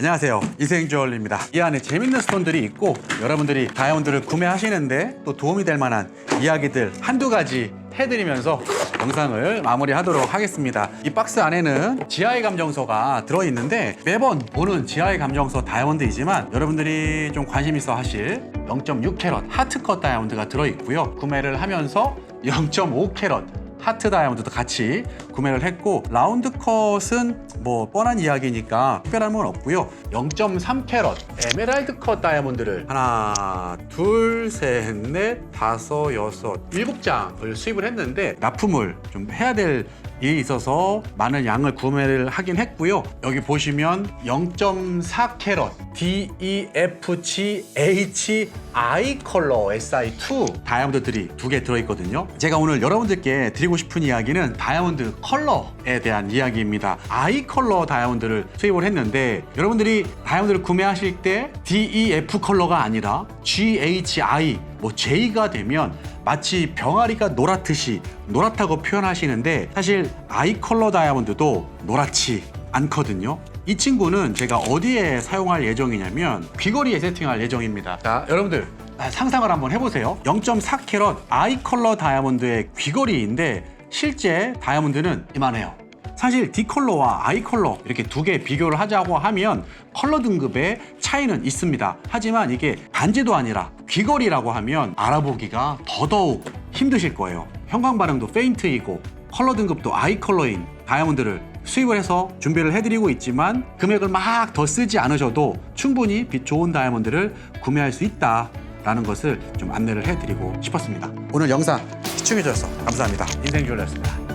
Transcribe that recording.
안녕하세요. 인생주얼리입니다. 이 안에 재밌는 스톤들이 있고 여러분들이 다이아몬드를 구매하시는데 또 도움이 될 만한 이야기들 한두 가지 해드리면서 영상을 마무리하도록 하겠습니다. 이 박스 안에는 지하의 감정서가 들어있는데 매번 보는 지하의 감정서 다이아몬드이지만 여러분들이 좀 관심 있어 하실 0.6캐럿 하트컷 다이아몬드가 들어있고요. 구매를 하면서 0.5캐럿 하트 다이아몬드도 같이 구매를 했고 라운드 컷은 뭐 뻔한 이야기니까 특별한 건 없고요. 0.3캐럿 에메랄드 컷 다이아몬드를 하나 둘 셋 넷 다섯 여섯 일곱 장을 수입을 했는데 납품을 좀 해야 될일 이 있어서 많은 양을 구매를 하긴 했고요 여기 보시면 0.4 캐럿 DEFGH I 컬러 SI2 다이아몬드들이 두 개 들어있거든요. 제가 오늘 여러분들께 드리고 싶은 이야기는 다이아몬드 컬러에 대한 이야기입니다. I 컬러 다이아몬드를 수입을 했는데 여러분들이 다이아몬드를 구매하실 때 DEF 컬러가 아니라 GHI 뭐 J가 되면 마치 병아리가 노랗듯이 노랗다고 표현하시는데 사실 I 컬러 다이아몬드도 노랗지 않거든요. 이 친구는 제가 어디에 사용할 예정이냐면 귀걸이에 세팅할 예정입니다. 자, 여러분들 아, 상상을 한번 해보세요. 0.4캐럿 아이 컬러 다이아몬드의 귀걸이인데 실제 다이아몬드는 이만해요. 사실 D 컬러와 I 컬러 이렇게 두 개 비교를 하자고 하면 컬러 등급의 차이는 있습니다. 하지만 이게 반지도 아니라 귀걸이라고 하면 알아보기가 더더욱 힘드실 거예요. 형광 반응도 페인트이고 컬러 등급도 I 컬러인 다이아몬드를 수입을 해서 준비를 해드리고 있지만 금액을 막 더 쓰지 않으셔도 충분히 빛 좋은 다이아몬드를 구매할 수 있다라는 것을 좀 안내를 해드리고 싶었습니다. 오늘 영상 시청해주셔서 감사합니다. 인생주얼이었습니다.